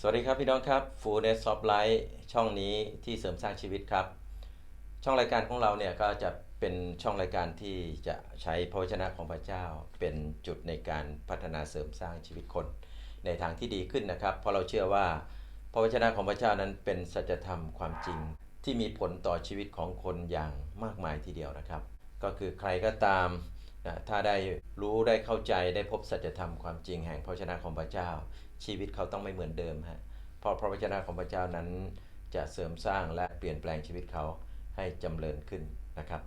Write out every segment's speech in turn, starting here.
สวัสดีครับพี่น้องครับ Full Net Soft Light ช่องนี้ที่เสริมสร้างชีวิตครับ ช่องรายการของเราเนี่ยก็จะเป็นช่องรายการที่จะใช้พระวจนะของพระเจ้า เป็นจุดในการพัฒนาเสริมสร้างชีวิตคน ในทางที่ดีขึ้นนะครับ เพราะเราเชื่อว่าพระวจนะของพระเจ้านั้นเป็นสัจธรรมความจริง ที่มีผลต่อชีวิตของคนอย่างมากมายทีเดียวนะครับ ก็คือใครก็ตามถ้าได้รู้ได้เข้าใจได้พบสัจธรรมความจริงแห่งพระวจนะของพระเจ้า ชีวิตเขาต้องไม่เหมือนเดิมฮะเพราะพระวจนะของพระเจ้านั้นจะเสริมสร้างและเปลี่ยนแปลงชีวิตเขาให้จำเริญขึ้นนะครับ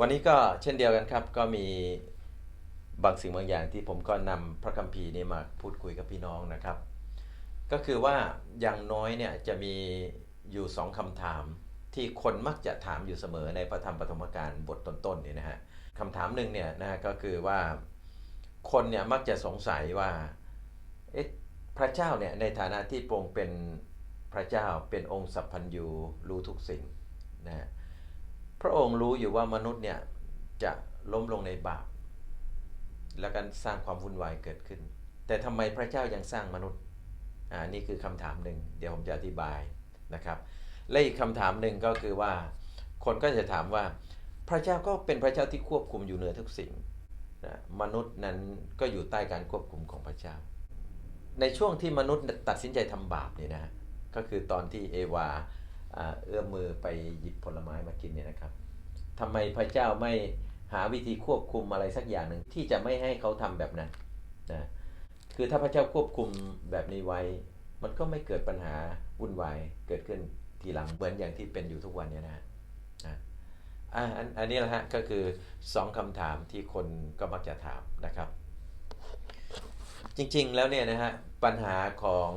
วันนี้ก็เช่นเดียวกันครับ ก็มีบางสิ่งบางอย่างที่ผมก็นำพระคัมภีร์นี้มาพูดคุยกับพี่น้องนะครับ ก็คือว่าอย่างน้อยเนี่ยจะมีอยู่สองคำถามที่คนมักจะถามอยู่เสมอในพระธรรมปฐมกาลบทต้นๆนี่นะฮะคำถามหนึ่งเนี่ยนะก็คือว่าคนเนี่ยมักจะสงสัยว่า อ๊ะพระเจ้าเนี่ยในฐานะที่พระองค์เป็นพระเจ้าเป็นองค์สัพพัญญูรู้ทุกสิ่งนะฮะพระองค์รู้อยู่ว่ามนุษย์เนี่ยจะล้มลงในบาปและการสร้างความวุ่นวายเกิดขึ้น แต่ทำไมพระเจ้ายังสร้างมนุษย์อ่านี่คือคำถามหนึ่งเดี๋ยวผมจะอธิบายนะครับและอีกคำถามหนึ่งก็คือว่า คนก็จะถามว่า พระเจ้าก็เป็นพระเจ้าที่ควบคุมอยู่เหนือทุกสิ่งนะมนุษย์นั้นก็อยู่ใต้การควบคุมของพระเจ้า ในช่วงที่มนุษย์ตัดสินใจทำบาปนี่นะก็คือตอนที่เอวาเอื้อมมือไปหยิบผลไม้มากินเนี่ยนะครับทำไมพระเจ้าไม่หาวิธีควบคุมอะไรสักอย่างหนึ่งที่จะไม่ให้เขาทำแบบนั้นนะคือถ้าพระเจ้าควบคุมแบบนี้ไว้ มันก็ไม่เกิดปัญหาวุ่นวายเกิดขึ้นทีหลังเหมือนอย่างที่เป็นอยู่ทุกวันเนี้นะฮะอะอันอันนี้แหละฮะก็คือสองคำถามที่คนก็มักจะถามนะครับ จริง ๆ แล้วเนี่ยนะฮะปัญหาของ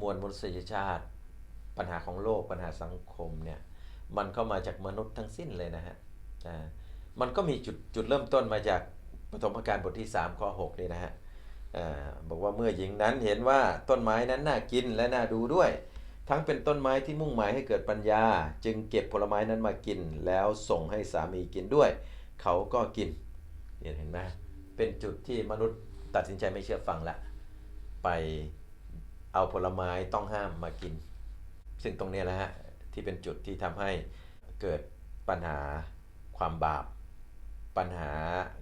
มวลมนุษยชาติ ปัญหาของโลกปัญหาสังคมเนี่ยมันก็มาจากมนุษย์ทั้งสิ้นเลยนะฮะมันก็มีจุดจุดเริ่มต้นมาจากปฐมกาลบทที่3ข้อ6นี่นะฮะบอกว่าเมื่อหญิงนั้นเห็นว่าต้นไม้นั้นน่ากินและน่าดูด้วย ทั้งเป็นต้นไม้ที่มุ่งหมายให้เกิดปัญญา จึงเก็บผลไม้นั้นมากิน แล้วส่งให้สามีกินด้วย เขาก็กินเห็นไหมเป็นจุดที่มนุษย์ ตัดสินใจไม่เชื่อฟังละ ไปเอาผลไม้ต้องห้ามมากิน ซึ่งตรงนี้แหละฮะที่เป็นจุดที่ทำให้เกิดปัญหาความบาป ปัญหา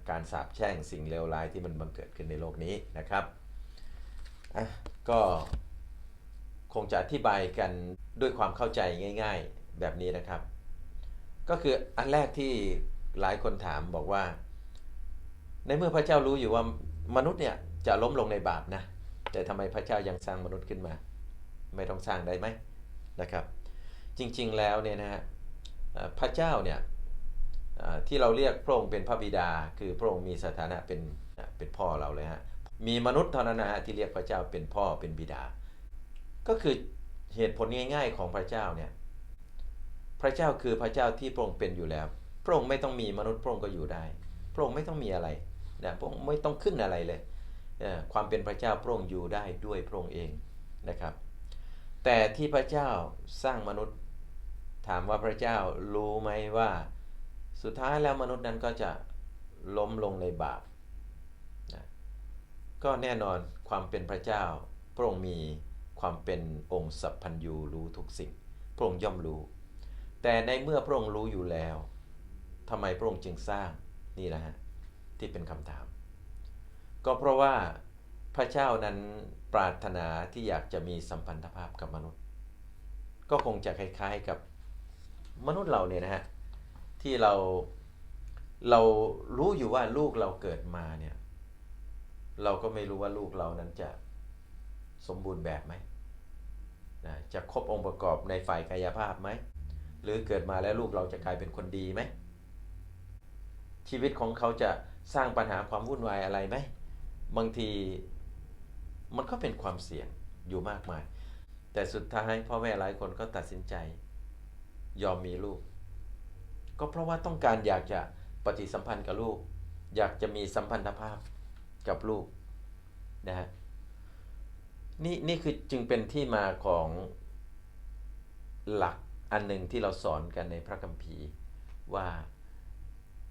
การสาปแช่งสิ่งเลวร้ายที่มันบังเกิดขึ้นในโลกนี้นะครับอะก็คงจะอธิบายกันด้วยความเข้าใจง่าย ๆแบบนี้นะครับ ก็คืออันแรกที่หลายคนถามบอกว่า ในเมื่อพระเจ้ารู้อยู่ว่า มนุษย์เนี่ยจะล้มลงในบาปนะ แต่ทำไมพระเจ้ายังสร้างมนุษย์ขึ้นมา ไม่ต้องสร้างได้ไหมนะครับ จริงๆแล้วเนี่ยนะฮะพระเจ้าเนี่ยที่เราเรียกพระองค์เป็นพระบิดา คือพระองค์มีสถานะเป็นเป็นพ่อเราเลยฮะมีมนุษย์เท่านั้นนะฮะที่เรียกพระเจ้าเป็นพ่อเป็นบิดา ก็คือเหตุผลง่าย ๆของพระเจ้าเนี่ยพระเจ้าคือพระเจ้าที่พระองค์เป็นอยู่แล้ว พระองค์ไม่ต้องมีมนุษย์พระองค์ก็อยู่ได้ พระองค์ไม่ต้องมีอะไร นะพระองค์ไม่ต้องขึ้นอะไรเลยความเป็นพระเจ้าพระองค์อยู่ได้ด้วยพระองค์เองนะครับ แต่ที่พระเจ้าสร้างมนุษย์ถามว่าพระเจ้ารู้ไหมว่าสุดท้ายแล้วมนุษย์นั้นก็จะล้มลงในบาปนะก็แน่นอนความเป็นพระเจ้า พระองค์มีความเป็นองค์สัพพัญญูรู้ทุกสิ่ง พระองค์ย่อมรู้ แต่ในเมื่อพระองค์รู้อยู่แล้วทำไมพระองค์จึงสร้างนี่แหละฮะ ที่เป็นคำถาม ก็เพราะว่าพระเจ้านั้นปรารถนาที่อยากจะมีสัมพันธภาพกับมนุษย์ ก็คงจะคล้ายๆกับมนุษย์เราเนี่ยนะฮะที่เราเรารู้อยู่ว่าลูกเราเกิดมาเนี่ยเราก็ไม่รู้ว่าลูกเรานั้นจะสมบูรณ์แบบไหมนะจะครบองค์ประกอบในฝ่ายกายภาพไหม หรือเกิดมาแล้วลูกเราจะกลายเป็นคนดีไหม ชีวิตของเขาจะ สร้างปัญหาความวุ่นวายอะไรไหมบางทีมันก็เป็นความเสี่ยงอยู่มากมาย แต่สุดท้ายพ่อแม่หลายคนก็ตัดสินใจ ยอมมีลูก ก็เพราะว่าต้องการอยากจะปฏิสัมพันธ์กับลูก อยากจะมีสัมพันธภาพกับลูกนะฮะนี่นี่คือจึงเป็นที่มาของหลักอันหนึ่งที่เราสอนกันในพระคัมภีร์ว่า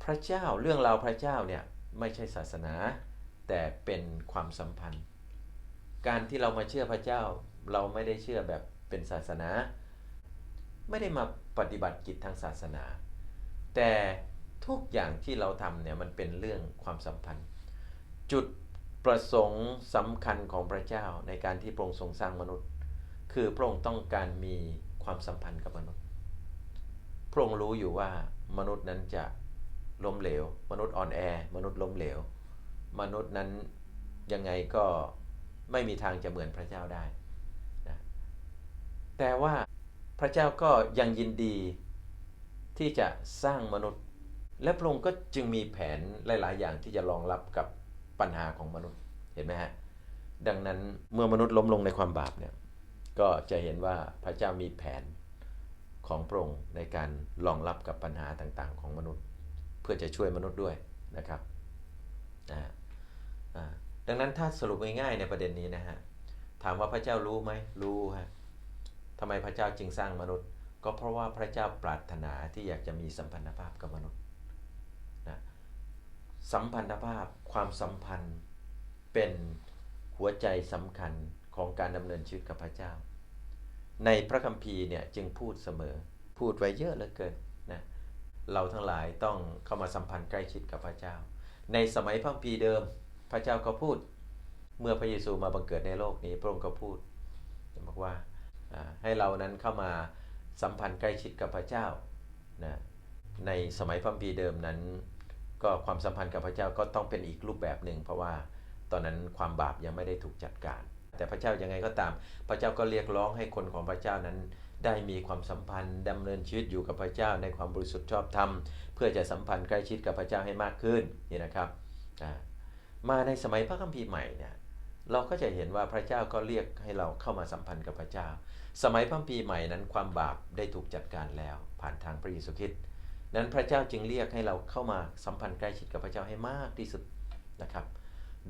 พระเจ้าเรื่องราวพระเจ้าเนี่ยไม่ใช่ศาสนา แต่เป็นความสัมพันธ์ การที่เรามาเชื่อพระเจ้า เราไม่ได้เชื่อแบบเป็นศาสนา ไม่ได้มาปฏิบัติกิจทางศาสนา แต่ทุกอย่างที่เราทำเนี่ยมันเป็นเรื่องความสัมพันธ์ จุดประสงค์สำคัญของพระเจ้าในการที่พระองค์ทรงสร้างมนุษย์ คือพระองค์ต้องการมีความสัมพันธ์กับมนุษย์ พระองค์รู้อยู่ว่ามนุษย์นั้นจะ ล้มเหลว มนุษย์อ่อนแอ มนุษย์ล้มเหลว มนุษย์นั้นยังไงก็ไม่มีทางจะเหมือนพระเจ้าได้นะแต่ว่าพระเจ้าก็ยังยินดีที่จะสร้างมนุษย์ และพระองค์ก็จึงมีแผนหลาย ๆ อย่างที่จะรองรับกับปัญหาของมนุษย์เห็นไหมฮะดังนั้นเมื่อมนุษย์ล้มลงในความบาปเนี่ยก็จะเห็นว่าพระเจ้ามีแผนของพระองค์ในการรองรับกับปัญหาต่าง ๆ ของมนุษย์ เพื่อจะช่วยมนุษย์ด้วยนะครับนะดังนั้นถ้าสรุปง่ายๆในประเด็นนี้นะฮะถามว่าพระเจ้ารู้ไหมรู้ฮะทำไมพระเจ้าจึงสร้างมนุษย์ ก็เพราะว่าพระเจ้าปรารถนาที่อยากจะมีสัมพันธภาพกับมนุษย์นะสัมพันธภาพความสัมพันธ์เป็นหัวใจสำคัญของการดำเนินชีวิตกับพระเจ้า ในพระคัมภีร์เนี่ยจึงพูดเสมอพูดไว้เยอะเหลือเกิน เราทั้งหลายต้องเข้ามาสัมพันธ์ใกล้ชิดกับพระเจ้า ในสมัยพระพีเดิม พระเจ้าก็พูด เมื่อพระเยซูมาบังเกิดในโลกนี้พระองค์ก็พูดบอกว่าให้เรานั้นเข้ามาสัมพันธ์ใกล้ชิดกับพระเจ้านะในสมัยพระพีเดิมนั้น ก็ความสัมพันธ์กับพระเจ้าก็ต้องเป็นอีกรูปแบบหนึ่งเพราะว่าตอนนั้นความบาปยังไม่ได้ถูกจัดการ แต่พระเจ้ายังไงก็ตาม พระเจ้าก็เรียกร้องให้คนของพระเจ้านั้น ได้มีความสัมพันธ์ดำเนินชีวิตอยู่กับพระเจ้าในความบริสุทธิ์ชอบธรรม เพื่อจะสัมพันธ์ใกล้ชิดกับพระเจ้าให้มากขึ้นนี่นะครับมาในสมัยพระคัมภีร์ใหม่เนี่ยเราก็จะเห็นว่าพระเจ้าก็เรียกให้เราเข้ามาสัมพันธ์กับพระเจ้า สมัยพระคัมภีร์ใหม่นั้นความบาปได้ถูกจัดการแล้วผ่านทางพระเยซูคริสต์นั้นพระเจ้าจึงเรียกให้เราเข้ามาสัมพันธ์ใกล้ชิดกับพระเจ้าให้มากที่สุดนะครับ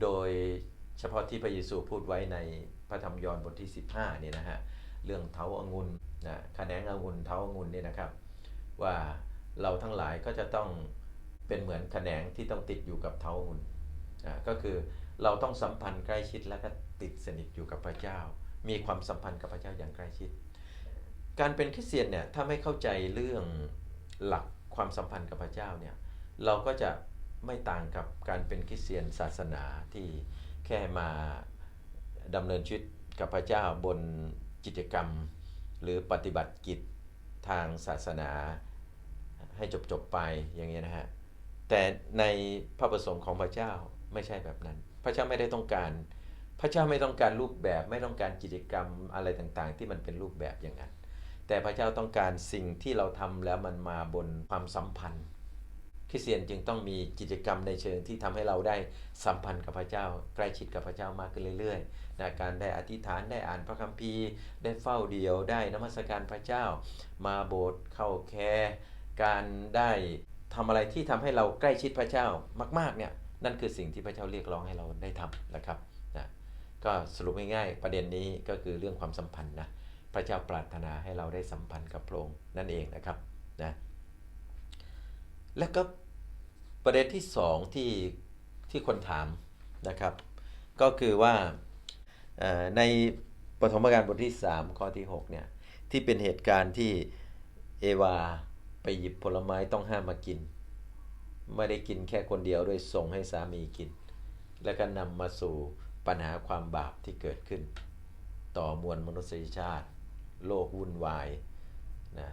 โดย เฉพาะที่พระเยซูพูดไว้ในพระธรรมยอห์นบทที่ 15เนี่ยนะฮะเรื่องเท้าองุ่นนะขแขนงองุ่นเท้าองุ่นเนี่ยนะครับ ว่าเราทั้งหลายก็จะต้องเป็นเหมือนแขนงที่ต้องติดอยู่กับเท้าองุ่นอ่าก็คือเราต้องสัมพันธ์ใกล้ชิดแล้วก็ติดสนิทอยู่กับพระเจ้า มีความสัมพันธ์กับพระเจ้าอย่างใกล้ชิด การเป็นคริสเตียนเนี่ยถ้าไม่เข้าใจเรื่องหลักความสัมพันธ์กับพระเจ้าเนี่ยเราก็จะไม่ต่างกับการเป็นคริสเตียนศาสนาที่ แค่มาดำเนินชีวิตกับพระเจ้าบนกิจกรรม หรือปฏิบัติกิจทางศาสนาให้จบๆไปอย่างนี้ยนะฮะแต่ในพระประสงค์ของพระเจ้าไม่ใช่แบบนั้น พระเจ้าไม่ได้ต้องการ พระเจ้าไม่ต้องการรูปแบบไม่ต้องการกิจกรรมอะไรต่างๆ ที่มันเป็นรูปแบบอย่างนั้น แต่พระเจ้าต้องการสิ่งที่เราทำแล้วมันมาบนความสัมพันธ์ ริสเตียนจึงต้องมีกิจกรรมในเชิงที่ทำให้เราได้สัมพันธ์กับพระเจ้า ใกล้ชิดกับพระเจ้ามากขึ้นเรื่อยๆนะการได้อธิษฐานได้อ่านพระคัมภีร์ ได้เฝ้าเดียวได้นมัสการพระเจ้า มาโบสถ์เข้าแคร์การได้ทำอะไรที่ทำให้เราใกล้ชิดพระเจ้ามากๆเนี่ยนั่นคือสิ่งที่พระเจ้าเรียกร้องให้เราได้ทำนะครับนะก็สรุปง่ายๆประเด็นนี้ก็คือเรื่องความสัมพันธ์นะพระเจ้าปรารถนาให้เราได้สัมพันธ์กับพระองค์นั่นเองนะครับนะแล้วก็ ประเด็นที่สองที่ที่คนถามนะครับ ก็คือว่าในปฐมกาลบทที่ 3 ข้อที่ 6 เนี่ย ที่เป็นเหตุการณ์ที่เอวาไปหยิบผลไม้ต้องห้ามมากิน ไม่ได้กินแค่คนเดียวด้วยส่งให้สามีกิน แล้วก็นำมาสู่ปัญหาความบาปที่เกิดขึ้น ต่อมวลมนุษยชาติ โลกวุ่นวายนะ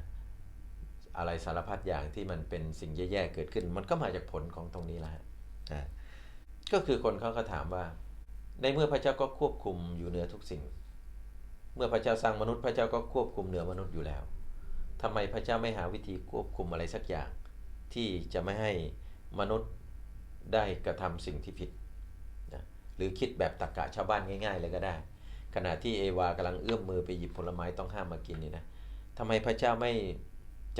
อะไรสารพัดอย่างที่มันเป็นสิ่งแย่ๆเกิดขึ้น มันก็มาจากผลของตรงนี้แหละนะก็คือคนเขาก็ถามว่า ในเมื่อพระเจ้าก็ควบคุมอยู่เหนือทุกสิ่ง เมื่อพระเจ้าสร้างมนุษย์พระเจ้าก็ควบคุมเหนือมนุษย์อยู่แล้วทำไมพระเจ้าไม่หาวิธีควบคุมอะไรสักอย่าง ที่จะไม่ให้มนุษย์ได้กระทำสิ่งที่ผิดนะหรือคิดแบบตรรกะชาวบ้านง่าย ๆ เลยก็ได้ ขณะที่เอวากำลังเอื้อมมือไปหยิบผลไม้ต้องห้ามมากินนี่นะทำไมพระเจ้าไม่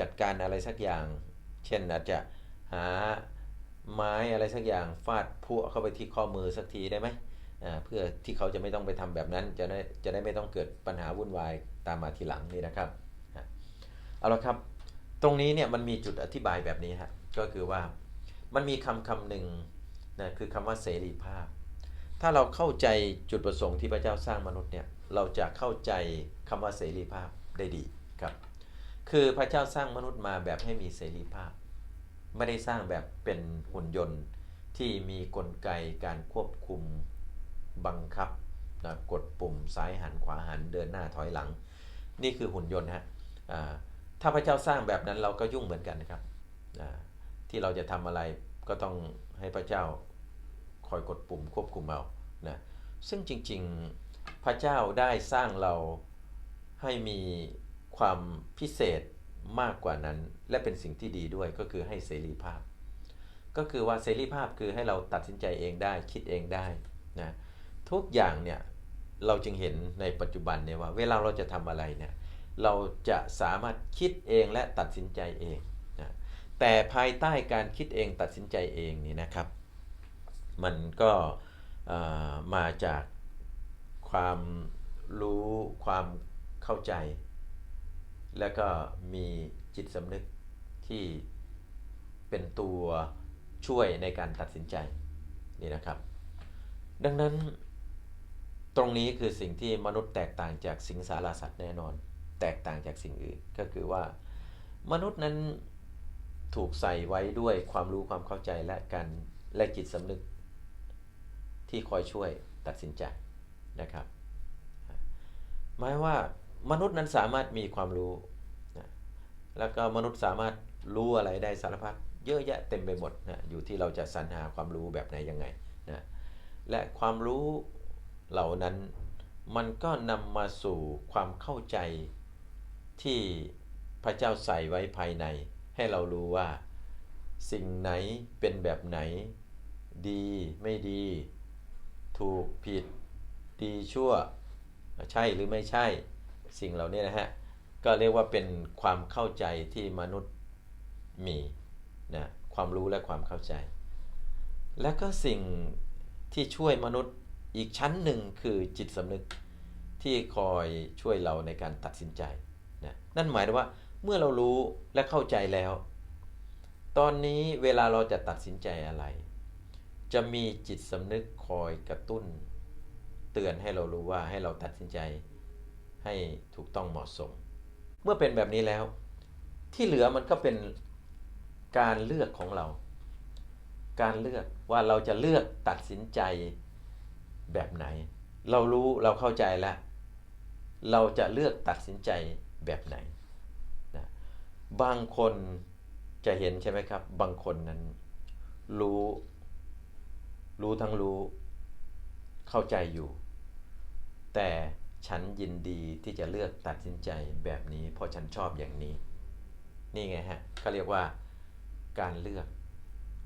จัดการอะไรสักอย่าง เช่นอาจจะหาไม้อะไรสักอย่างฟาดพัวเข้าไปที่ข้อมือสักทีได้ไหมเพื่อที่เขาจะไม่ต้องไปทำแบบนั้น จะได้จะได้ไม่ต้องเกิดปัญหาวุ่นวายตามมาทีหลังนี่นะครับเอาละครับตรงนี้เนี่ยมันมีจุดอธิบายแบบนี้ฮะก็คือว่ามันมีคำคำหนึ่งนะคือคำว่าเสรีภาพ ถ้าเราเข้าใจจุดประสงค์ที่พระเจ้าสร้างมนุษย์เนี่ยเราจะเข้าใจคำว่าเสรีภาพได้ดีครับ คือพระเจ้าสร้างมนุษย์มาแบบให้มีเสรีภาพ ไม่ได้สร้างแบบเป็นหุ่นยนต์ที่มีกลไกการควบคุมบังคับนะกดปุ่มซ้ายหันขวาหันเดินหน้าถอยหลัง นี่คือหุ่นยนต์ฮะถ้าพระเจ้าสร้างแบบนั้นเราก็ยุ่งเหมือนกันนะครับที่เราจะทำอะไรก็ต้องให้พระเจ้าคอยกดปุ่มควบคุมเอานะซึ่งจริงๆพระเจ้าได้สร้างเราให้มี ความพิเศษมากกว่านั้น และเป็นสิ่งที่ดีด้วยก็คือให้เสรีภาพ ก็คือว่าเสรีภาพคือให้เราตัดสินใจเองได้คิดเองได้นะทุกอย่างเนี่ยเราจึงเห็นในปัจจุบันเนี่ยว่าเวลาเราจะทำอะไรเนี่ยเราจะสามารถคิดเองและตัดสินใจเองนะแต่ภายใต้การคิดเองตัดสินใจเองนี่นะครับ มันก็มาจากความรู้ความเข้าใจ แล้วก็มีจิตสำนึกที่เป็นตัวช่วยในการตัดสินใจนี่นะครับ ดังนั้นตรงนี้คือสิ่งที่มนุษย์แตกต่างจากสิงสารสัตว์แน่นอน แตกต่างจากสิ่งอื่นก็คือว่ามนุษย์นั้นถูกใส่ไว้ด้วยความรู้ความเข้าใจและการและจิตสำนึก ที่คอยช่วยตัดสินใจนะครับ หมายว่า มนุษย์นั้นสามารถมีความรู้นะแล้วก็มนุษย์สามารถรู้อะไรได้สารพัดเยอะแยะเต็มไปหมดนะอยู่ที่เราจะสรรหาความรู้แบบไหนยังไงนะและความรู้เหล่านั้นมันก็นำมาสู่ความเข้าใจที่พระเจ้าใส่ไว้ภายใน ให้เรารู้ว่า สิ่งไหนเป็นแบบไหน ดีไม่ดี ถูกผิด ดีชั่ว ใช่หรือไม่ใช่ สิ่งเหล่านี้นะฮะ ก็เรียกว่าเป็นความเข้าใจที่มนุษย์มีนะความรู้และความเข้าใจ และก็สิ่งที่ช่วยมนุษย์อีกชั้นหนึ่งคือจิตสำนึกที่คอยช่วยเราในการตัดสินใจนะนั่นหมายถึงว่าเมื่อเรารู้และเข้าใจแล้ว ตอนนี้เวลาเราจะตัดสินใจอะไร จะมีจิตสำนึกคอยกระตุ้น เตือนให้เรารู้ว่าให้เราตัดสินใจ ให้ถูกต้องเหมาะสม เมื่อเป็นแบบนี้แล้ว ที่เหลือมันก็เป็นการเลือกของเรา การเลือกว่าเราจะเลือกตัดสินใจแบบไหน เรารู้เราเข้าใจแล้ว เราจะเลือกตัดสินใจแบบไหนนะบางคนจะเห็นใช่ไหมครับ บางคนนั้น รู้ รู้ทั้งรู้ เข้าใจอยู่ แต่ ฉันยินดีที่จะเลือกตัดสินใจแบบนี้ เพราะฉันชอบอย่างนี้ นี่ไงฮะเขาเรียกว่าการเลือก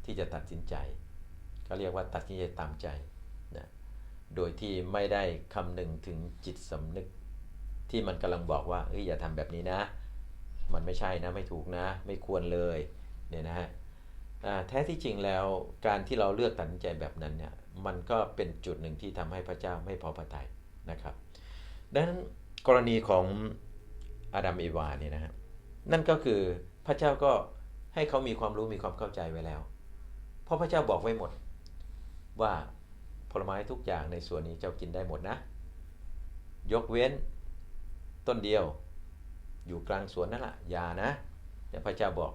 ที่จะตัดสินใจเขาเรียกว่าตัดสินใจตามใจนะโดยที่ไม่ได้คำนึงถึงจิตสำนึก ที่มันกำลังบอกว่าเอ้ยอย่าทำแบบนี้นะ มันไม่ใช่นะไม่ถูกนะ ไม่ควรเลยเนี่ยนะฮะแท้ที่จริงแล้วการที่เราเลือกตัดสินใจแบบนั้นเนี่ยมันก็เป็นจุดหนึ่งที่ทำให้พระเจ้าไม่พอพระทัยนะครับ ดังนั้นกรณีของอาดัมเอวาเนี่ยนะฮะนั่นก็คือพระเจ้าก็ให้เขามีความรู้มีความเข้าใจไว้แล้ว เพราะพระเจ้าบอกไว้หมด ว่าผลไม้ทุกอย่างในส่วนนี้เจ้ากินได้หมดนะ ยกเว้นต้นเดียว อยู่กลางสวนนั่นแหละอย่านะเนี่ยพระเจ้าบอก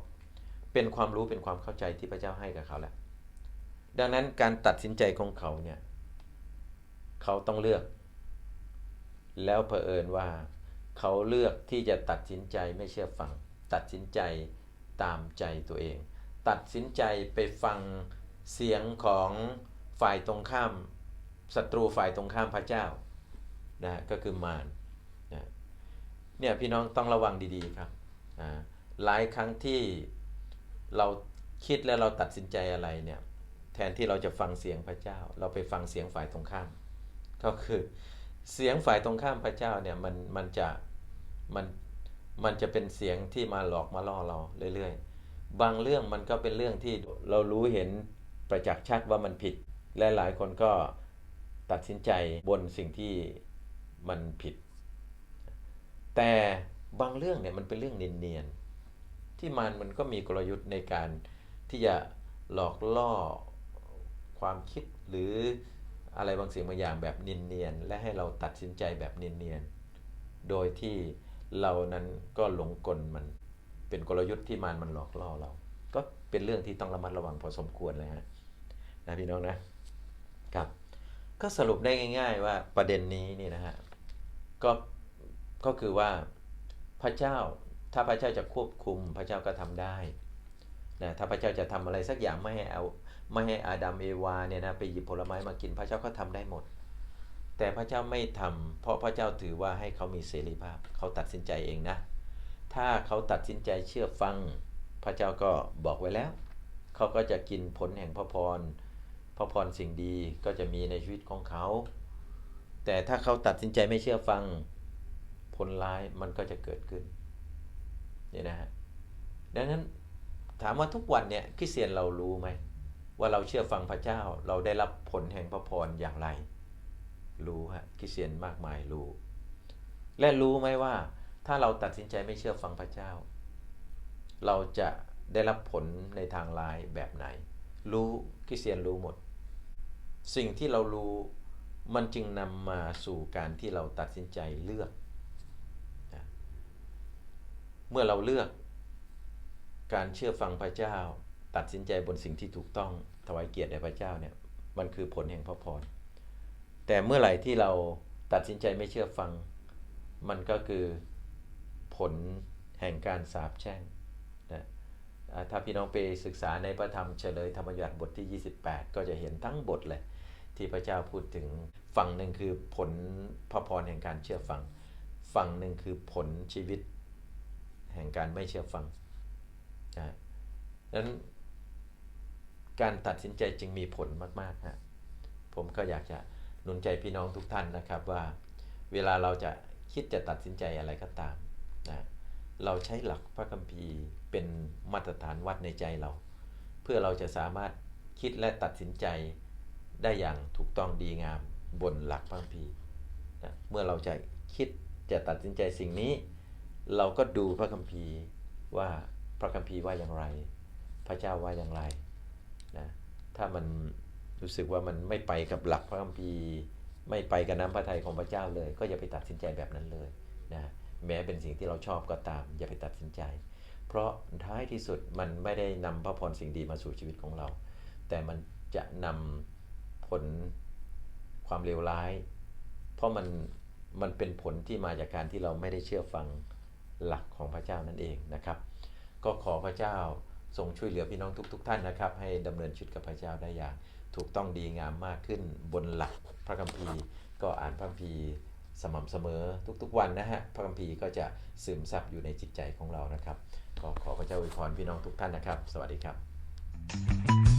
เป็นความรู้เป็นความเข้าใจที่พระเจ้าให้กับเขาแหละดังนั้นการตัดสินใจของเขาเนี่ยเขาต้องเลือก แล้วเผอิญว่าเขาเลือกที่จะตัดสินใจไม่เชื่อฟัง ตัดสินใจตามใจตัวเอง ตัดสินใจไปฟังเสียงของฝ่ายตรงข้ามศัตรูฝ่ายตรงข้ามพระเจ้านะก็คือมารนะเนี่ยพี่น้องต้องระวังดีๆครับอ่าหลายครั้งที่เราคิดและเราตัดสินใจอะไรเนี่ยแทนที่เราจะฟังเสียงพระเจ้า เราไปฟังเสียงฝ่ายตรงข้าม ก็คือ เสียงฝ่ายตรงข้ามพระเจ้าเนี่ยมันมันจะมันมันจะเป็นเสียงที่มาหลอกมาล่อเราเรื่อยๆ บางเรื่องมันก็เป็นเรื่องที่เรารู้เห็นประจักษ์ชัดว่ามันผิด และหลายคนก็ตัดสินใจบนสิ่งที่มันผิด แต่บางเรื่องเนี่ยมันเป็นเรื่องเนียนๆ ที่มันมันก็มีกลยุทธ์ในการที่จะหลอกล่อความคิดหรือ อะไรบางสิ่งบางอย่างแบบเนียนๆและให้เราตัดสินใจแบบเนียนๆโดยที่เรานั้นก็หลงกลมัน เป็นกลยุทธ์ที่มารมันหลอกล่อเรา ก็เป็นเรื่องที่ต้องระมัดระวังพอสมควรเลยฮะนะพี่น้องนะครับ ก็สรุปได้ง่าย ๆ ว่าประเด็นนี้นี่นะฮะก็ก็คือว่าพระเจ้าถ้าพระเจ้าจะควบคุมพระเจ้าก็ทำได้นะถ้าพระเจ้าจะทำอะไรสักอย่างไม่ให้เอา ไม่ให้อาดัมเอวาเนี่ยนะไปหยิบผลไม้มากินพระเจ้าก็ทำได้หมด แต่พระเจ้าไม่ทำเพราะพระเจ้าถือว่าให้เขามีเสรีภาพ เขาตัดสินใจเองนะ ถ้าเขาตัดสินใจเชื่อฟัง พระเจ้าก็บอกไว้แล้ว เขาก็จะกินผลแห่งพระพรพระพรสิ่งดีก็จะมีในชีวิตของเขา แต่ถ้าเขาตัดสินใจไม่เชื่อฟังผลร้ายมันก็จะเกิดขึ้นนี่นะฮะดังนั้นถามว่าทุกวันเนี่ยคริสเตียนเรารู้ไหม ว่าเราเชื่อฟังพระเจ้าเราได้รับผลแห่งพระพรอย่างไร รู้ฮะคริสเตียนมากมายรู้ และรู้ไหมว่า ถ้าเราตัดสินใจไม่เชื่อฟังพระเจ้า เราจะได้รับผลในทางลายแบบไหน รู้คริสเตียนรู้หมด สิ่งที่เรารู้มันจึงนำมาสู่การที่เราตัดสินใจเลือกนะเมื่อเราเลือกการเชื่อฟังพระเจ้า ตัดสินใจบนสิ่งที่ถูกต้องถวายเกียรติแด่พระเจ้าเนี่ยมันคือผลแห่งพระพร แต่เมื่อไหร่ที่เราตัดสินใจไม่เชื่อฟัง มันก็คือผลแห่งการสาปแช่งนะถ้าพี่น้องไปศึกษาในพระธรรมเฉลยธรรมยัติบทที่ 28 ก็จะเห็นทั้งบทเลยที่พระเจ้าพูดถึงฝั่งหนึ่งคือผลพระพรแห่งการเชื่อฟัง ฝั่งหนึ่งคือผลชีวิตแห่งการไม่เชื่อฟังนะดังนั้น การตัดสินใจจึงมีผลมากๆฮะผมก็อยากจะหนุนใจพี่น้องทุกท่านนะครับว่า เวลาเราจะคิดจะตัดสินใจอะไรก็ตามนะเราใช้หลักพระคัมภีร์เป็นมาตรฐานวัดในใจเรา เพื่อเราจะสามารถคิดและตัดสินใจได้อย่างถูกต้องดีงามบนหลักพระคัมภีร์นะเมื่อเราจะคิดจะตัดสินใจสิ่งนี้ เราก็ดูพระคัมภีร์ว่าพระคัมภีร์ว่าอย่างไร พระเจ้าว่าอย่างไร นะถ้ามันรู้สึกว่ามันไม่ไปกับหลักพระคัมภีร์ไม่ไปกับน้ำพระทัยของพระเจ้าเลย ก็อย่าไปตัดสินใจแบบนั้นเลยนะแม้เป็นสิ่งที่เราชอบก็ตาม อย่าไปตัดสินใจ เพราะท้ายที่สุดมันไม่ได้นำพระพรสิ่งดีมาสู่ชีวิตของเรา แต่มันจะนำผลความเลวร้าย เพราะมันมันเป็นผลที่มาจากการที่เราไม่ได้เชื่อฟังหลักของพระเจ้านั่นเองนะครับ ก็ขอพระเจ้า ทรงช่วยเหลือพี่น้องทุก ๆ ท่านนะครับ ให้ดำเนินชีวิตกับพระเจ้าได้อย่าง ถูกต้องดีงามมากขึ้นบนหลักพระคัมภีร์ ก็อ่านพระคัมภีร์สม่ำเสมอทุกๆ วันนะฮะพระคัมภีร์ก็จะซึมซับอยู่ในจิตใจของเรานะครับก็ขอพระเจ้าอวยพรพี่น้องทุกท่านนะครับ สวัสดีครับ